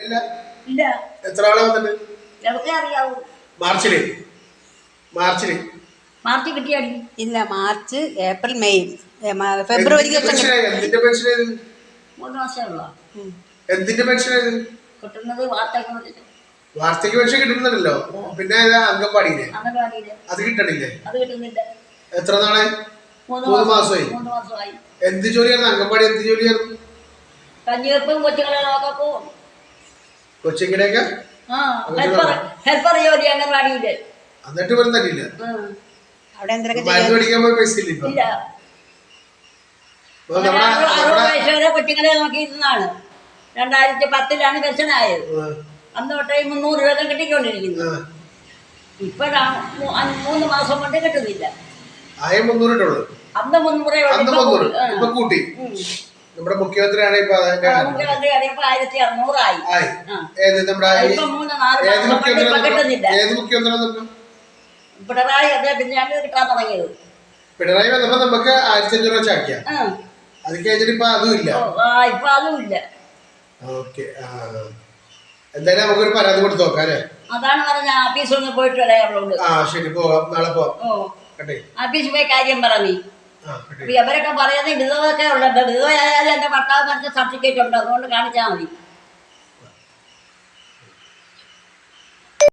ഇല്ല. ഇല്ല. എത്ര ആളെ വന്നിട്ട്? എവിടെ അറിയാവൂ. മാർച്ചിൽ. മാർച്ചിൽ. മാർച്ച് കിട്ടിയാടി? ഇല്ല മാർച്ച് ഏപ്രിൽ മെയ്. ഏ, മ- ഫെബ്രുവരിക്ക് എന്തിന്റെ ശേഷം എന്തിന്റെ പെൻഷൻ മൂന്ന് എന്തിന്റെ പെൻഷൻ കിട്ടുന്നത് വാർത്തയ്ക്ക് പെൻഷൻ കിട്ടുന്നുണ്ടല്ലോ. പിന്നെ ഏതാ? അംഗൻവാടിയിലെ. അത് കിട്ടണില്ലേ? അത് കിട്ടുന്നില്ല. എത്ര നാളെ? മൂന്ന് മൂന്ന് മാസം. മാസമായി. മൂന്ന് മാസമായി. എന്ത് ജോലിയായിരുന്നു അംഗൻവാടി എന്ത് ജോലിയായിരുന്നു കഞ്ഞിവെപ്പും നോക്കാൻ പോവും. കൊച്ചിങ്ങനെയൊക്കെ? ആ ഹെൽപ്പർ ജോലി അംഗൻവാടിയിൽ. എന്നിട്ട് ഇവരും തന്നില്ല അവിടെ എന്തൊക്കെ മരുന്ന് മേടിക്കാൻ പോയി പൈസ ഇല്ല ഇപ്പൊ? കൊച്ചുങ്ങളെ നോക്കിയിരുന്നതാണ് രണ്ടായിരത്തി പത്തിലാണ് പെൻഷനായത്. അന്ന് തൊട്ടേ മുന്നൂറ് രൂപ കിട്ടിക്കൊണ്ടിരിക്കുന്നു. അഞ്ച് മൂന്ന് മാസം കൊണ്ട് കിട്ടുന്നില്ല. അന്ന് മുന്നൂറേ ഉള്ളൂ. ഇപ്പൊ. ഇപ്പൊ കൂട്ടി. നമ്മുടെ ഇപ്പൊ അതിന്റെ മുഖ്യമന്ത്രി അറിയപ്പോ ആയിരത്തി അറുന്നൂറായി ആയി. ഏത് നമ്മുടെ ഈ- ഇപ്പൊ മൂന്ന് നാല് ഏത് മാസം കൊണ്ട് ഇപ്പൊ മുഖ്യമന്ത്രി ഏത് മുഖ്യമന്ത്രി വന്നപ്പോ പിണറായി അതേ പിന്നെയാണ് കിട്ടാൻ തുടങ്ങിയത്. പിണറായി വന്നപ്പോ നമുക്ക് ആയിരത്തി അഞ്ഞൂറ് വെച്ച് ആക്കിയാ. ആ. അത് കഴിഞ്ഞിട്ട് ഇപ്പൊ അതും ഇല്ല. ഓ, ആ ഇപ്പൊ അതും ഇല്ല. ഓക്കെ എന്തായാലും നമുക്കൊരു പരാതി കൊടുത്തു നോക്കാം അല്ലേ? അതാണ് പറഞ്ഞ ആഫീസിൽ ഒന്ന് പോയിട്ട് വരാറുള്ളൂ ആ ശരി പോവാം. നാളെ പോവാം. ഓ. കേട്ടെ. ആഫീസിൽ പോയി കാര്യം പറഞ്ഞു ഇവരൊക്കെ പറയുന്നത് വിധവൊക്കെ ഉള്ളത്. വിധവയായാലും എന്റെ ഭർത്താവ് പറഞ്ഞ സർട്ടിഫിക്കറ്റ് ഉണ്ട്. അതുകൊണ്ട് കാണിച്ചാൽ മതി.